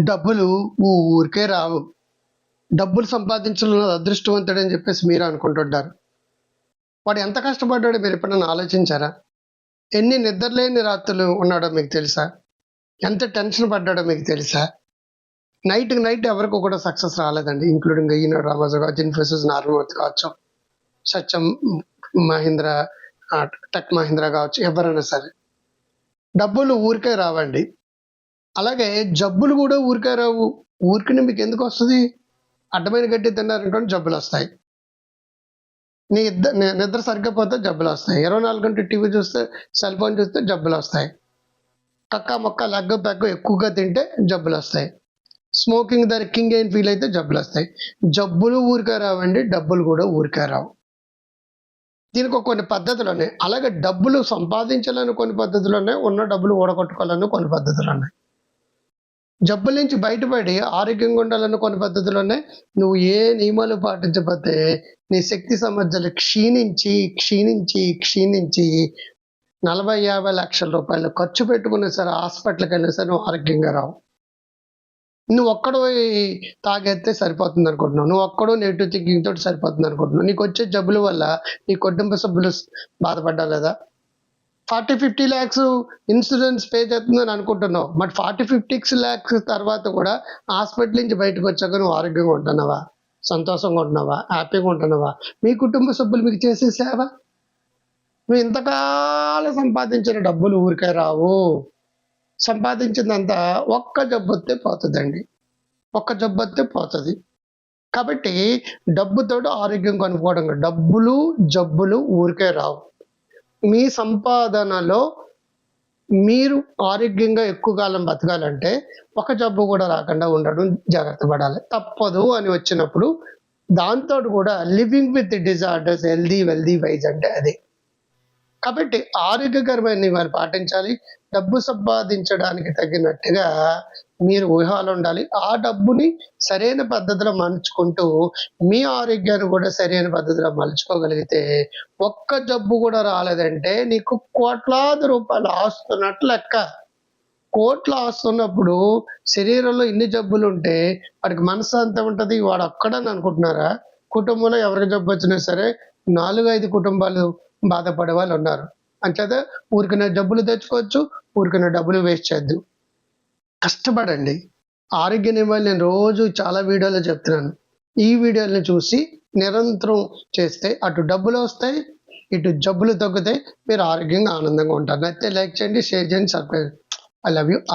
డబ్బులు ఊరికే రావు. డబ్బులు సంపాదించడం అదృష్టవంతుడని చెప్పేసి మీరు అనుకుంటుంటారు. వాడు ఎంత కష్టపడ్డాడో మీరు ఎప్పుడైనా ఆలోచించారా? ఎన్ని నిద్రలేని రాత్రులు ఉన్నాడో మీకు తెలుసా? ఎంత టెన్షన్ పడ్డాడో మీకు తెలుసా? నైట్ నైట్ ఎవరికి కూడా సక్సెస్ రాలేదండి. ఇంక్లూడింగ్ ఈనాడు రామాజు కావచ్చు ఇన్ఫోసిస్ నార్మూర్తి కావచ్చు సత్యం మహీంద్ర టెక్ మహీంద్ర కావచ్చు ఎవరైనా సరే. డబ్బులు ఊరికే రావండి. అలాగే జబ్బులు కూడా ఊరికే రావు. ఊరికనే మీకు ఎందుకు వస్తుంది? అడ్డమైన గడ్డి తిన్నారనుకోండి జబ్బులు వస్తాయి. నీ ఇద్దరు నిద్ర సరిగ్గా పోతే జబ్బులు వస్తాయి. ఇరవై నాలుగు గంటలు టీవీ చూస్తే సెల్ ఫోన్ చూస్తే జబ్బులు వస్తాయి. కక్క మొక్క లగ్గ పెగ్గ ఎక్కువగా తింటే జబ్బులు వస్తాయి. స్మోకింగ్ ద కింగ్ అయిన ఫీల్ అయితే జబ్బులు వస్తాయి. జబ్బులు ఊరికే రావండి డబ్బులు కూడా ఊరికే రావు. దీనికి కొన్ని పద్ధతులు ఉన్నాయి. అలాగే డబ్బులు సంపాదించాలని కొన్ని పద్ధతులు ఉన్నాయి. ఉన్న డబ్బులు ఓడగొట్టుకోవాలని కొన్ని పద్ధతులు ఉన్నాయి. జబ్బుల నుంచి బయటపడి ఆరోగ్యంగా ఉండాలని కొన్ని పద్ధతులు నువ్వు ఏ నియమాలు పాటించకపోతే నీ శక్తి సామర్థ్యాలు క్షీణించి క్షీణించి క్షీణించి నలభై యాభై లక్షల రూపాయలు ఖర్చు పెట్టుకున్నా సరే హాస్పిటల్కి వెళ్ళినా సరే నువ్వు ఆరోగ్యంగా రావు. నువ్వు ఒక్కడు తాగేస్తే సరిపోతుంది అనుకుంటున్నావు. నువ్వు ఒక్కడు నెగిటివ్ థింకింగ్ తోటి సరిపోతుంది అనుకుంటున్నావు. నీకు వచ్చే జబ్బుల వల్ల నీ కుటుంబ సభ్యులు బాధపడ్డా లేదా forty fifty lakhs insurance pay చేస్తుందని అనుకుంటున్నావు. బట్ ఫార్టీ ఫిఫ్టీ ల్యాక్స్ తర్వాత కూడా హాస్పిటల్ నుంచి బయటకు వచ్చాక నువ్వు ఆరోగ్యంగా ఉంటున్నావా? సంతోషంగా ఉంటున్నావా? హ్యాపీగా ఉంటున్నావా? మీ కుటుంబ సభ్యులు మీకు చేసే సేవ? నువ్వు ఇంతకాలం సంపాదించిన డబ్బులు ఊరికే రావు. సంపాదించిందంతా ఒక్క జబ్బొత్తే పోతుందండి. ఒక్క జబ్బొత్తే పోతుంది. కాబట్టి డబ్బుతో ఆరోగ్యం కనుక్కోవడం డబ్బులు జబ్బులు ఊరికే రావు. మీ సంపాదనలో మీరు ఆరోగ్యంగా ఎక్కువ కాలం బతకాలంటే ఒక జబ్బు కూడా రాకుండా ఉండడం జాగ్రత్త పడాలి. తప్పదు అని వచ్చినప్పుడు దాంతో కూడా living with disorders healthy wealthy wise అంటే అదే. కాబట్టి ఆరోగ్యకరమైన వారు పాటించాలి డబ్బు సంపాదించడానికి తగినట్టుగా మీరు ఊహాలు ఉండాలి. ఆ డబ్బుని సరైన పద్ధతిలో మలుచుకుంటూ మీ ఆరోగ్యాన్ని కూడా సరైన పద్ధతిలో మలుచుకోగలిగితే ఒక్క జబ్బు కూడా రాలేదంటే నీకు కోట్లాది రూపాయలు ఆస్తున్నట్లు లెక్క. కోట్లు ఆస్తున్నప్పుడు శరీరంలో ఇన్ని జబ్బులు ఉంటే వాడికి మనసు అంత ఉంటుంది? వాడు ఒక్కడని అనుకుంటున్నారా? కుటుంబంలో ఎవరికి జబ్బు వచ్చినా సరే నాలుగు ఐదు కుటుంబాలు బాధపడే వాళ్ళు ఉన్నారు. అంచేత ఊరికనే డబ్బులు తెచ్చుకోవచ్చు ఊరికనే డబ్బులు వేస్ట్ చేద్దు కష్టపడండి. ఆరోగ్య ఇవ్వాలి నేను రోజు చాలా వీడియోలో చెప్తున్నాను. ఈ వీడియోలను చూసి నిరంతరం చేస్తే అటు డబ్బులు వస్తాయి ఇటు జబ్బులు తగ్గుతాయి మీరు ఆరోగ్యంగా ఆనందంగా ఉంటారు. అయితే లైక్ చేయండి షేర్ చేయండి సబ్స్క్రైబ్. I love you.